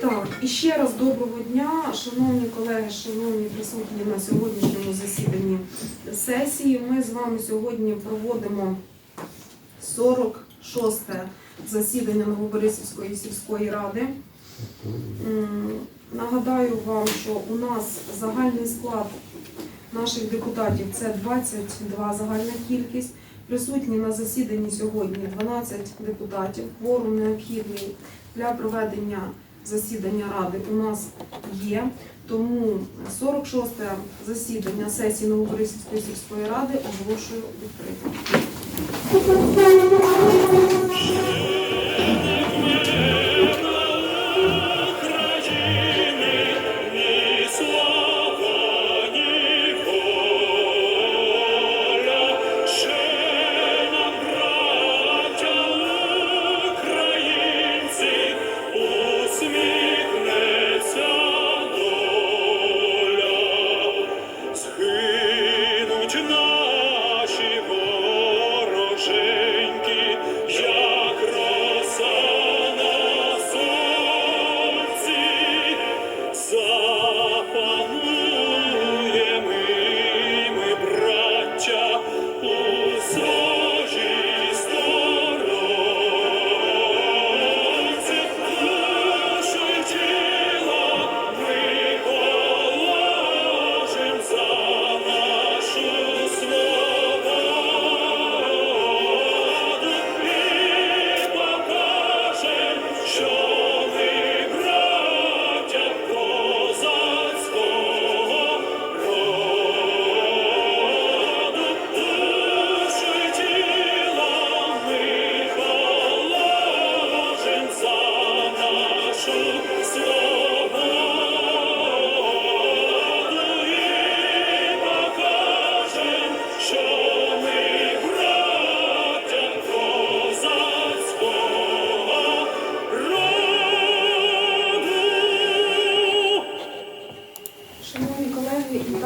Так, і ще раз доброго дня, шановні колеги, шановні присутні на сьогоднішньому засіданні сесії. Ми з вами сьогодні проводимо 46-те засідання Новоборисівської сільської ради. Нагадаю вам, що у нас загальний склад наших депутатів це 22 загальна кількість. Присутні на засіданні сьогодні 12 депутатів. Кворум необхідний для проведення засідання ради у нас є. Тому 46 засідання сесії Новоборисівської сільської ради оголошую відкритим.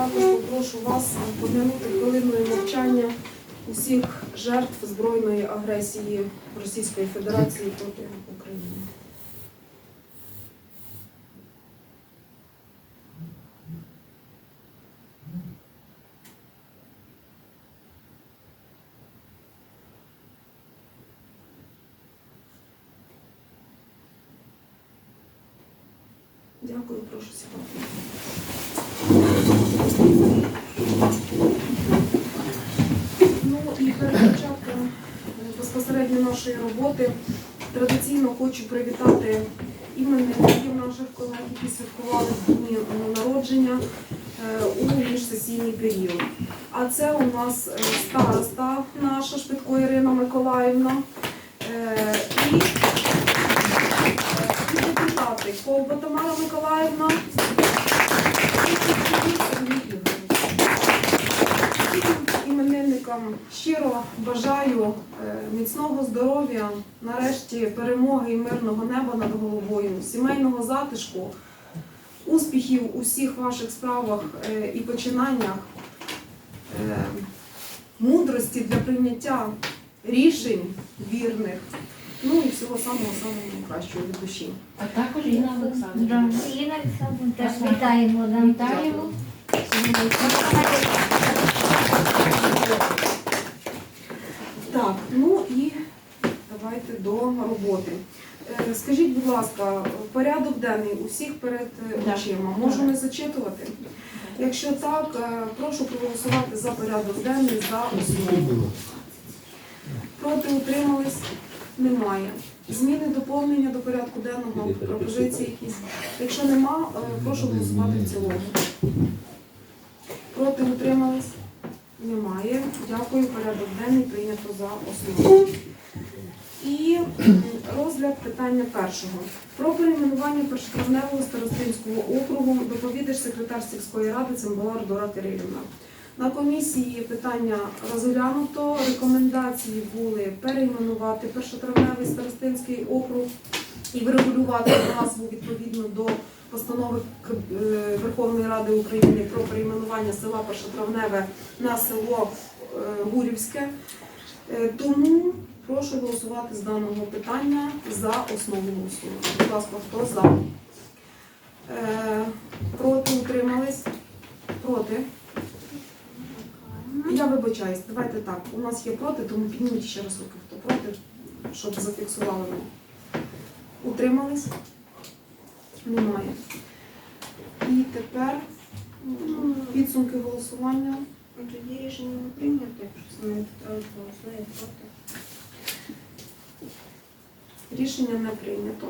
Також попрошу вас пом'янути хвилиною мовчання усіх жертв збройної агресії Російської Федерації проти України. Дякую, прошу сідати. Ну і перед початком е, безпосередньо нашої роботи. Традиційно хочу привітати іменинників наших колег, які святкували дні народження е, у міжсесійний період. А це у нас е, староста наша Шпитко Ірина Миколаївна. Е, і депутати Ковба Тамара Миколаївна іменинникам щиро бажаю е, міцного здоров'я, нарешті перемоги і мирного неба над головою, сімейного затишку, успіхів у всіх ваших справах е, і починаннях, е, мудрості для прийняття рішень вірних, ну і всього самого самого найкращого від душі. А також Інна Олександрівна. Інна Олександрівна, теж вітаємо. Вітаємо. Так, ну і давайте до роботи. Е, Скажіть, будь ласка, порядок денний усіх перед е, очима. Можемо зачитувати? Якщо так, е, прошу проголосувати за порядок денний за основу. Проти утримались? Немає. Зміни доповнення до порядку денного пропозиції якісь. Якщо нема, прошу голосувати в цілому. Проти утримались? Немає. Дякую. Порядок денний прийнято за основу. І розгляд питання першого. Про перейменування першотравневого старостинського округу доповідач секретар сільської ради Цимбалар Дора Кирилівна. На комісії питання розглянуто. Рекомендації були перейменувати першотравневий старостинський округ і врегулювати назву відповідно до постанови е, Верховної Ради України про перейменування села Першотравневе на село е, Гурівське. Е, Тому Прошу голосувати з даного питання за основу голосування. Будь ласка, хто за? Проти утримались? Проти? Я вибачаюсь, давайте так. У нас є проти, тому підніміть ще раз руки, хто проти, щоб зафіксували ми. Утримались? Немає. І тепер підсумки голосування. Ну, Тоді рішення не прийнято, якщо голосує проти. Рішення не прийнято.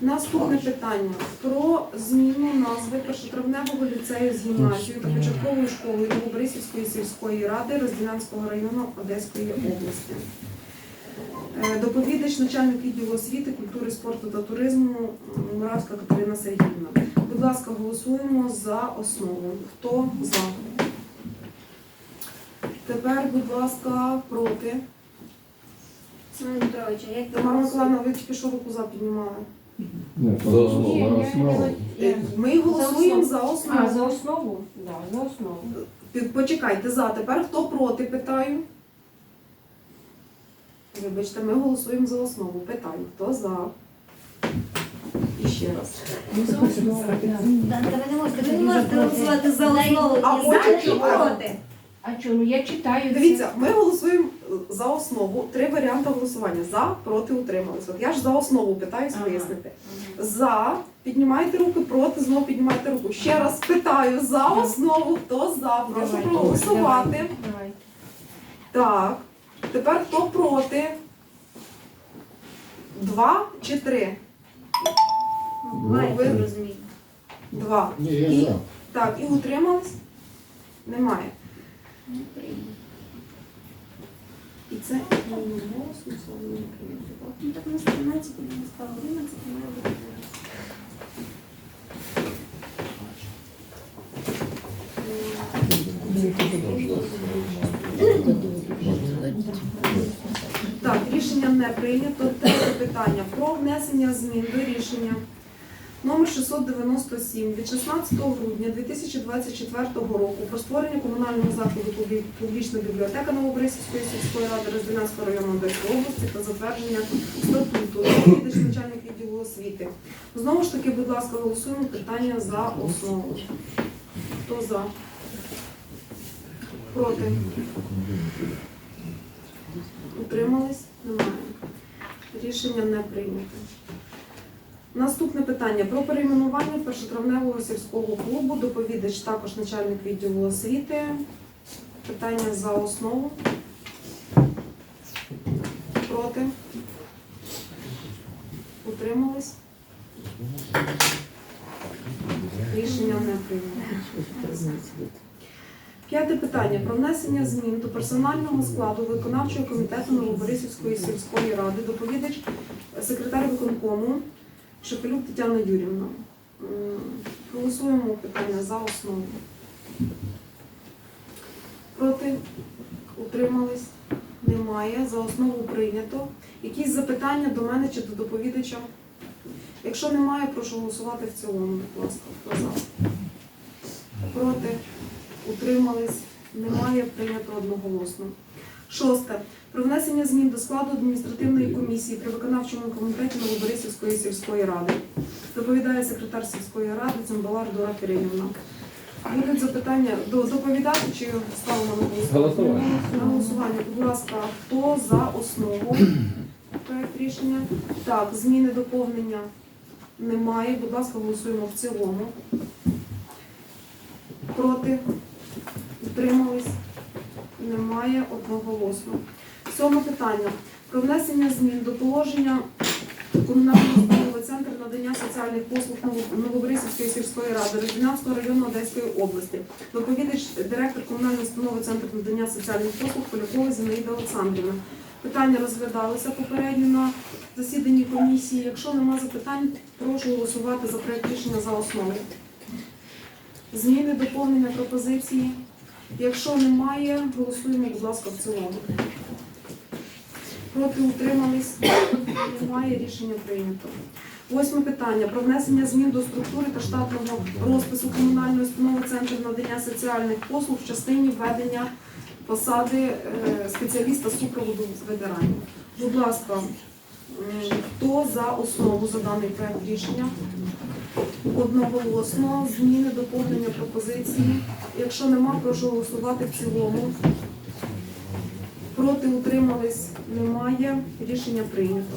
Наступне питання про зміну назви першотравневого ліцею з гімназією та початковою школою Новобрисівської сільської ради Розділянського району Одеської області. Е, Доповідач начальник відділу освіти, культури, спорту та туризму Муравська Катерина Сергіївна. Будь ласка, голосуємо за основу. Хто за? Тепер, будь ласка, проти. Тамара? Миколаївна, ви тільки що руку за піднімали? Ні, за основу, ні, ні, основу. Ми голосуємо за А, основу. за основу? Да, за основу. Пі- Почекайте за. Тепер хто проти, питаю. Вибачте, ми голосуємо за основу. Питаю, хто за? І ще раз. За основу, да. Да, та ви не можете, ви не можете голосувати за основу А і потім за, і читати. проти. А чому? Ну, я читаю. це. Дивіться, ми голосуємо за основу. Три варіанти голосування. За, проти, утримались. От я ж за основу питаюсь Ага. вияснити. За, піднімайте руки, проти, знову піднімайте руку. Ще раз питаю за основу, хто за. Прошу Давайте, проголосувати. Давайте. Так. Тепер хто проти? Два чи три? Ви- я розумію. Два. Ні, я І- за. Так, і утримались? Немає. Не. І це голосно слово не прийнято. так? Ну так у нас 13, стало 11, має бути. Так, рішення не прийнято. Третє питання про внесення змін до рішення номер 697 від 16 грудня 2024 року про створення комунального закладу публічна бібліотека Новобрисівської сільської ради Розділянського району Одеської області та затвердження статуту Доповідач начальник відділу освіти. Знову ж таки, будь ласка, голосуємо питання за основу. Хто за? Проти? Утримались? Немає. Рішення не прийнято. Наступне питання про перейменування першотравневого сільського клубу. Доповідач також начальник відділу освіти. Питання за основу. Проти? Утримались? Рішення не прийнято. П'яте питання про внесення змін до персонального складу виконавчого комітету Новоборисівської сільської ради. Доповідач секретар виконкому Шепелюк Тетяна Юрівна. Голосуємо питання за основу. Проти? Утримались? Немає. За основу прийнято. Якісь запитання до мене чи до доповідача? Якщо немає, прошу голосувати в цілому, будь ласка. Хто? Проти? Утримались? Немає. Прийнято одноголосно. Шосте. Про внесення змін до складу адміністративної комісії при виконавчому комітеті Новоборисівської сільської ради. Доповідає секретар сільської ради Цимбалар Дора Кирилівна. Будуть запитання до доповідати чи ставимо на голосування? Голосування. На голосування. Будь ласка, хто за основу проект рішення? Так, зміни доповнення немає. Будь ласка, голосуємо в цілому. Проти? Утримались? Немає одноголосно. Сьоме питання. Про внесення змін до положення комунального установи Центр надання соціальних послуг Ново- Новобрисівської сільської ради Розділянського району Одеської області. Доповідач директор комунальної установи Центр надання соціальних послуг Полякова Зінаїда Олександрівна. Питання розглядалися попередньо на засіданні комісії. Якщо нема запитань, прошу голосувати за проект рішення за основу. Зміни, доповнення, пропозиції. Якщо немає, голосуємо, будь ласка, в цілому. Проти утримались? Немає рішення прийнято. Восьме питання про внесення змін до структури та штатного розпису комунальної установи Центр надання соціальних послуг в частині введення посади е, спеціаліста супроводу ветеранів. Будь ласка, хто за основу за даний проект рішення? Одноголосно, зміни, доповнення пропозиції. Якщо нема, прошу голосувати в цілому. Проти утримались немає. Рішення прийнято.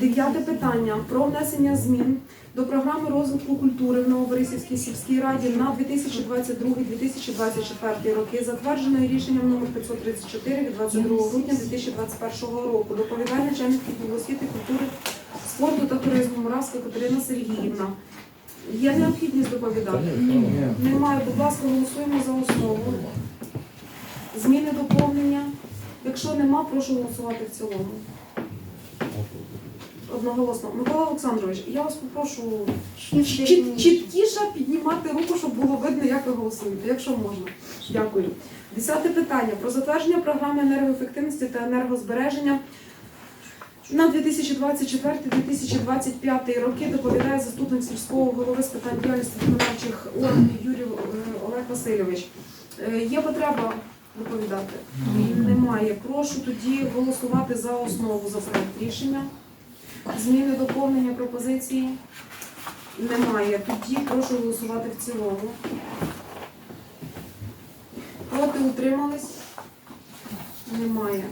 Дев'яте питання про внесення змін до програми розвитку культури в Новоборисівській сільській раді на 2022-2024 роки, затвердженої рішенням номер 534 від 22 грудня 2021 року. Доповідає начальник освіти, культури, спорту та туризму Муравська Катерина Сергіївна. Є необхідність доповідати? Немає. Будь ласка, голосуємо за основу. Зміни доповнення. Якщо нема, прошу голосувати в цілому. Одноголосно. Микола Олександрович, я вас попрошу чіт- чіткіше піднімати руку, щоб було видно, як ви голосуєте, якщо можна. Дякую. Десяте питання про затвердження програми енергоефективності та енергозбереження на 2024-2025 роки доповідає заступник сільського голови з питань діяльності виконавчих органів Юрій е, Олег Васильович. Е, Є потреба доповідати? Немає. Прошу тоді голосувати за основу за проект рішення. Зміни доповнення пропозиції немає. Тоді прошу голосувати в цілому. Проти утримались? Немає.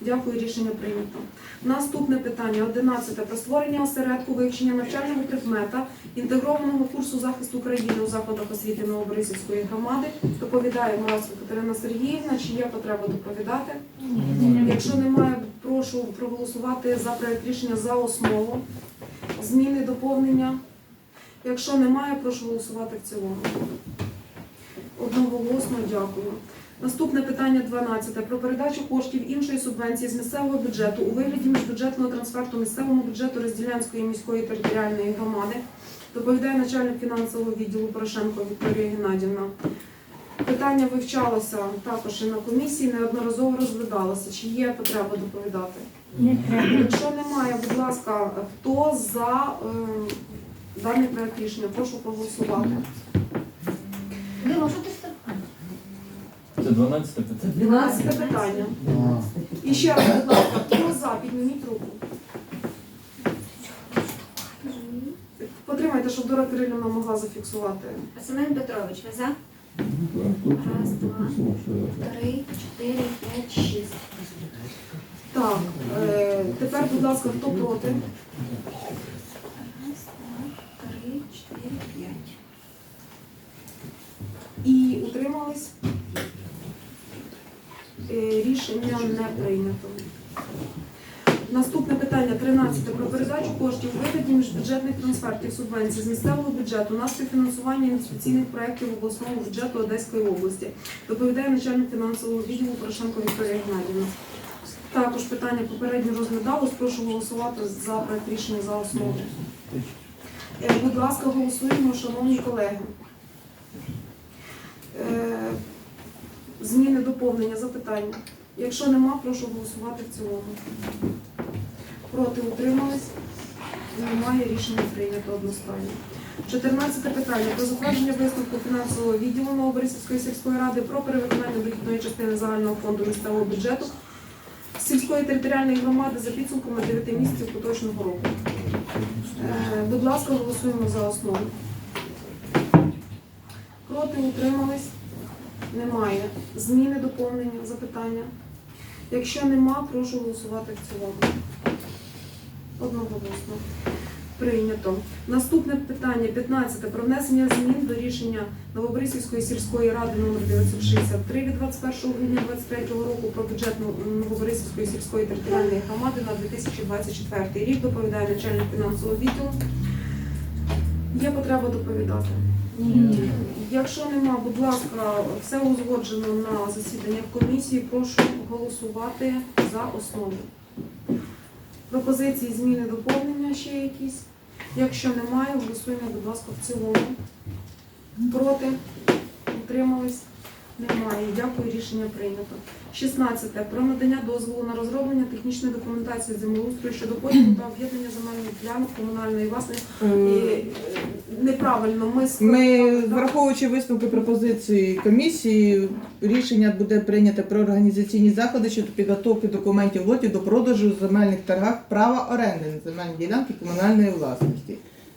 Дякую, рішення прийнято. Наступне питання 11. Про створення осередку вивчення навчального предмета інтегрованого курсу захисту України у закладах освіти Новоборисівської громади. Доповідає Муравська Катерина Сергіївна. Чи є потреба доповідати? Якщо немає, прошу проголосувати за проект рішення за основу. Зміни, доповнення. Якщо немає, прошу голосувати в цілому. Одноголосно дякую. Наступне питання 12. Про передачу коштів іншої субвенції з місцевого бюджету у вигляді міжбюджетного трансферту місцевому бюджету Розділянської міської територіальної громади. Доповідає начальник фінансового відділу Порошенко Вікторія Геннадівна. Питання вивчалося також і на комісії, неодноразово розглядалося. Чи є потреба доповідати? Не. Якщо немає, будь ласка, хто за е, даний проект рішення? Прошу проголосувати. Дима, що ти став? Це 12 питання. 12 питання. І ще раз, будь ласка, хто за, підніміть руку. Потримайте, щоб Дора Кирилівна могла зафіксувати. Семен Петрович, ви за? Раз, два, три, чотири, п'ять, шість. Так, е, тепер, будь ласка, хто проти? Раз, два, три, чотири, п'ять. І утримались? Е, Рішення не прийнято. Наступне питання 13. Про передачу коштів у вигляді міжбюджетних трансфертів субвенцій з місцевого бюджету на співфінансування інвестиційних проєктів обласного бюджету Одеської області. Доповідає начальник фінансового відділу Порошенко Вікторія Геннадівна. Також питання попередньо розглядалось. Прошу голосувати за проект рішення за основу. Е, Будь ласка, голосуємо, шановні колеги. Е, Зміни, доповнення, запитання. Якщо нема, прошу голосувати в цілому. Проти утримались? Немає рішення прийнято одностайно. 14 питання про затвердження висновку фінансового відділу Новоборисівської сільської ради про перевиконання дохідної частини загального фонду місцевого бюджету сільської територіальної громади за підсумками 9 місяців поточного року. Е, Будь ласка, голосуємо за основу. Проти утримались? Немає. Зміни, доповнення, запитання. Якщо нема, прошу голосувати в цілому. Одноголосно. Прийнято. Наступне питання 15. Про внесення змін до рішення Новоборисівської сільської ради номер 963 від 21 грудня 2023 року про бюджет Новоборисівської сільської територіальної громади на 2024 рік. Доповідає начальник фінансового відділу. Є потреба доповідати. Ні. Якщо нема, будь ласка, все узгоджено на засіданнях комісії. Прошу голосувати за основу. Пропозиції, зміни, доповнення ще якісь. Якщо немає, голосуємо, будь ласка, в цілому. Проти? Утримались? Немає. Дякую, рішення прийнято. 16. Про надання дозволу на розроблення технічної документації землеустрою щодо поділу та об'єднання земельних ділянок комунальної власності. І, е, Неправильно, ми Ми, враховуючи висновки пропозиції комісії, рішення буде прийнято про організаційні заходи щодо підготовки документів лотів до продажу в земельних торгах права оренди на земельні ділянки комунальної власності.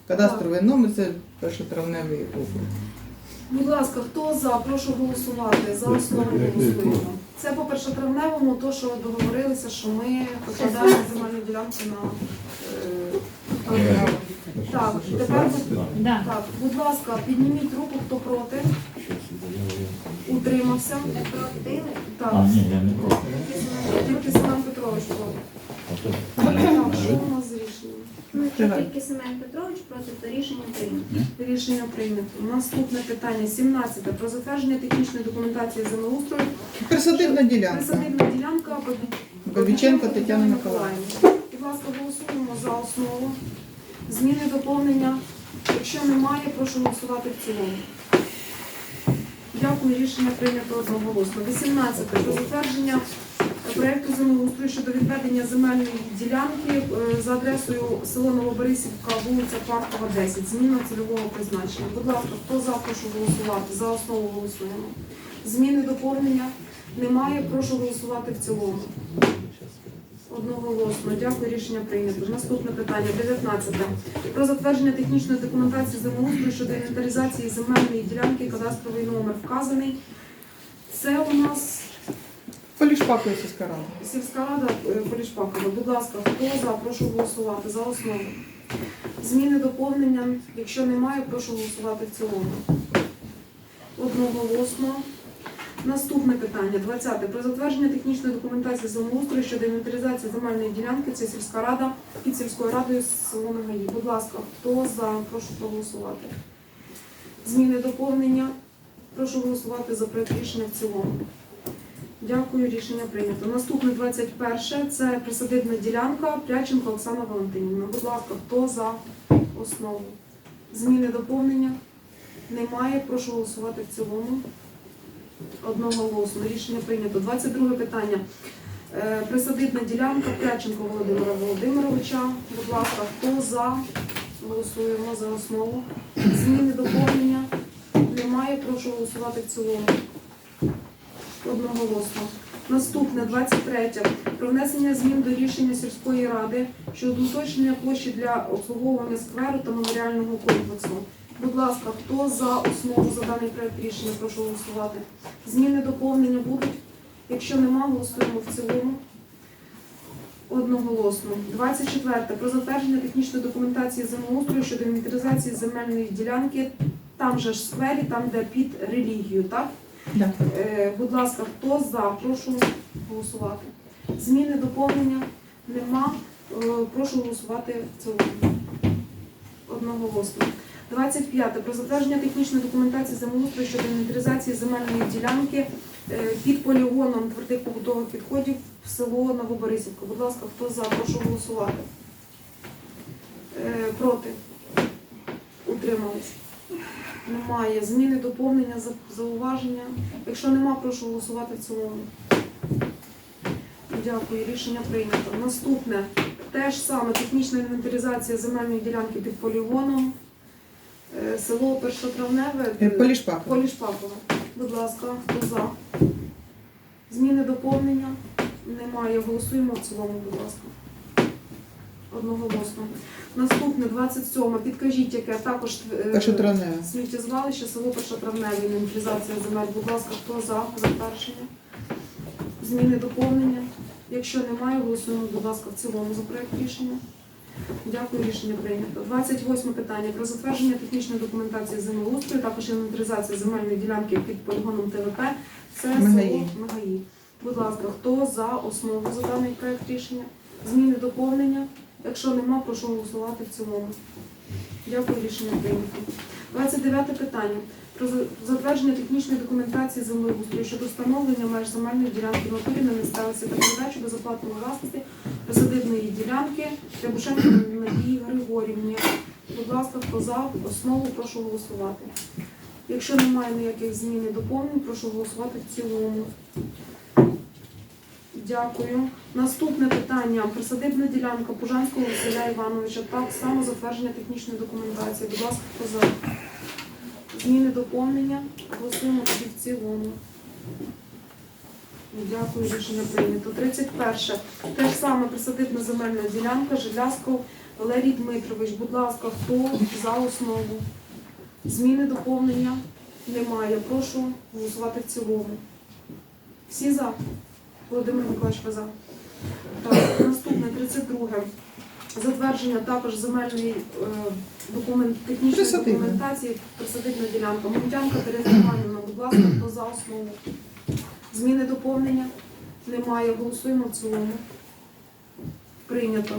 Кадастровий номер це першотравневий округ. Будь ласка, хто за? Прошу голосувати. За основу голосуємо. Це по першотравневому, то що договорилися, що ми покладаємо земельну ділянку на е, так. Тепер так, будь ласка, підніміть руку, хто проти. Утримався. А, Так, ні, я не проти. тільки Семен Петрович проти. Так, що у нас з рішенням? ну якщо Давай. Тільки Семен Петрович проти, то рішення прийнято. Рішення прийнято. Наступне питання 17. Про затвердження технічної документації землеустрою. Присадибна ділянка. Присадибна ділянка Бабі- Бабіченко Тетяна Миколаївна. Будь ласка, голосуємо за основу. Зміни доповнення. Якщо немає, прошу голосувати в цілому. Дякую, рішення прийнято одноголосно. 18. Про затвердження проєкту землеустрою щодо відведення земельної ділянки е, за адресою село Новоборисівка, вулиця Паркова, 10. Зміна цільового призначення. Будь ласка, хто за, прошу голосувати. За основу голосуємо. Зміни доповнення немає. Прошу голосувати в цілому. Одноголосно. Дякую, рішення прийнято. Наступне питання 19. Про затвердження технічної документації землеустрою щодо інвентаризації земельної ділянки, кадастровий номер вказаний. Це у нас Полішпакова сільська рада. сільська рада е, Полішпакова. Будь ласка, хто за? Прошу голосувати за основу. Зміни доповнення. Якщо немає, прошу голосувати в цілому. Одноголосно. Наступне питання, 20. Про затвердження технічної документації землеустрою щодо інвентаризації земельної ділянки. Це сільська рада під сільською радою село Нагаї. Будь ласка, хто за? Прошу проголосувати. Зміни доповнення. Прошу голосувати за проект рішення в цілому. Дякую, рішення прийнято. Наступне 21. Це присадибна ділянка Пряченко Оксана Валентинівна. Будь ласка, хто за основу? Зміни доповнення? Немає. Прошу голосувати в цілому. Одноголосно. Рішення прийнято. 22 питання. Е, Присадибна ділянка Пряченко Володимира Володимировича. Будь ласка, хто за? Голосуємо за основу. Зміни доповнення? Немає. Прошу голосувати в цілому. Одноголосно. Наступне 23. Про внесення змін до рішення сільської ради щодо уточнення площі для обслуговування скверу та меморіального комплексу. Будь ласка, хто за основу за даний проект рішення, прошу голосувати. Зміни доповнення будуть. Якщо нема, голосуємо в цілому. Одноголосно. 24. Про затвердження технічної документації землеустрою щодо інвентаризації земельної ділянки. Там же ж сквері, там де під релігію, так? Да. Е, Будь ласка, хто за? Прошу голосувати. Зміни доповнення нема. Е, Прошу голосувати в цілому. Одноголосно. 25. Про затвердження технічної документації землеустрою щодо інвентаризації земельної ділянки е, під полігоном твердих побутових відходів в село Новоборисівка. Будь ласка, хто за? Прошу голосувати. Е, Проти? Утримались? Немає. Зміни, доповнення, зауваження. Якщо нема, прошу голосувати в цілому. Дякую, рішення прийнято. Наступне. Те ж саме технічна інвентаризація земельної ділянки під полігоном. Е, Село Першотравневе. Е, Полішпакова. Полішпакова. Будь ласка, хто за? Зміни доповнення? Немає. Голосуємо в цілому, будь ласка. Одноголосно. Наступне, 27. Підкажіть, яке також е, сміттєзвалище, село Першотравневе, інвентаризація земель. Будь ласка, хто за затвердження? Зміни доповнення? Якщо немає, голосуємо, будь ласка, в цілому за проект рішення. Дякую, рішення прийнято. 28 питання про затвердження технічної документації землеустрою, також інвентаризація земельної ділянки під полігоном ТВП. Це село Магаї. Будь ласка, хто за основу за даний проект рішення? Зміни доповнення? Якщо нема, прошу голосувати в цілому. Дякую, рішення прийнято. 29 питання. Про затвердження технічної документації землеустрою щодо встановлення меж земельної ділянки натурі на місцевості та передачу безоплатної власності присадибної ділянки Рябушенко Надії Григорівні. Будь ласка, хто за основу, прошу голосувати. Якщо немає ніяких змін і доповнень, прошу голосувати в цілому. Дякую. Наступне питання. Присадибна ділянка Пужанського Василя Івановича. Так само затвердження технічної документації. Будь ласка, хто за? Зміни доповнення. Голосуємо тоді в цілому. Дякую, рішення прийнято. 31. Те ж саме присадибна земельна ділянка Жилясков Валерій Дмитрович. Будь ласка, хто за основу? Зміни доповнення немає. Прошу голосувати в цілому. Всі за? Володимир Миколаївич, ви. Так, наступне 32. Затвердження також земельної е, документ, технічної Присадибна. документації присадибна ділянка. Мунтянка Тереза Іванівна, будь ласка, хто за основу? Зміни доповнення немає. Голосуємо в цілому. Прийнято.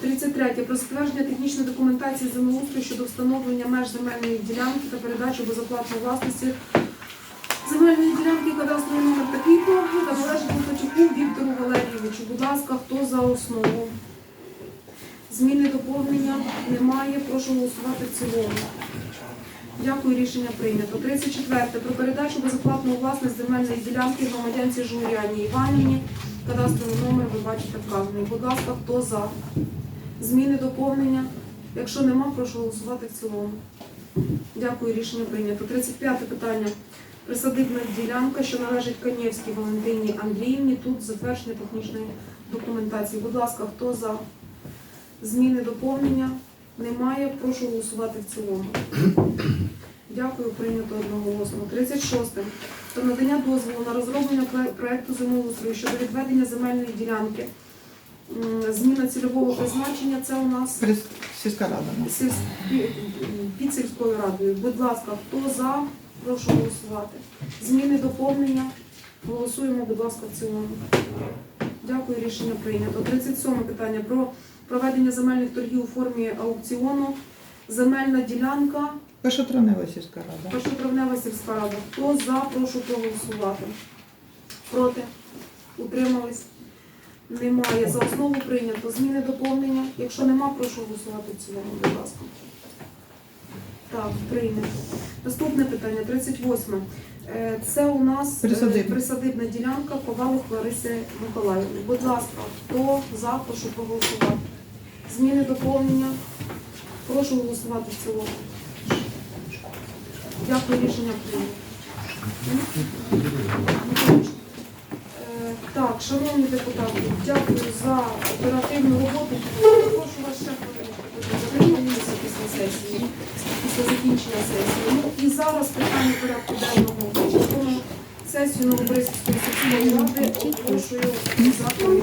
33. Про затвердження технічної документації землеустрою щодо встановлення меж земельної ділянки та передачу безоплатної власності земельної ділянки кадастровий номер такий-то та належить Лукачуку Віктору Валерійовичу. Будь ласка, хто за основу? Зміни доповнення немає. Прошу голосувати в цілому. Дякую, рішення прийнято. 34. Про передачу безоплатної власності земельної ділянки громадянці Журяні Іванівні. Кадастровий номер ви бачите вказаний. Будь ласка, хто за? Зміни доповнення. Якщо нема, прошу голосувати в цілому. Дякую, рішення прийнято. 35 питання. Присадибна ділянка, що належить Канєвській Валентині Андріївні. Тут затвердження технічної документації. Будь ласка, хто за? Зміни доповнення немає. Прошу голосувати в цілому. Дякую, прийнято одноголосно. 36. Про надання дозволу на розроблення проекту землеустрою щодо відведення земельної ділянки. Зміна цільового призначення це у нас Сільська рада. під сільською радою. Будь ласка, хто за, прошу голосувати. Зміни доповнення. Голосуємо, будь ласка, в цілому. Дякую, рішення прийнято. 37 питання про проведення земельних торгів у формі аукціону. Земельна ділянка, Першотравнева сільська рада. першотравнева сільська рада. Хто за, прошу проголосувати. Проти? Утримались? Немає. За основу прийнято. Зміни доповнення. Якщо нема, прошу голосувати в цілому, будь ласка. Так, прийнято. Наступне питання, 38. Е, Це у нас е, Присадибна. присадибна ділянка Ковалих Лариси Миколаївни. Будь ласка, хто за, прошу проголосувати. Зміни доповнення. Прошу голосувати в цілому. Дякую, рішення прийнято. Е, Так, шановні депутати, дякую за оперативну роботу. Прошу вас ще сесії, після закінчення сесії. Ну, і зараз питання порядку денного закону сесію Новобризької сесійної ради оголошую закладу.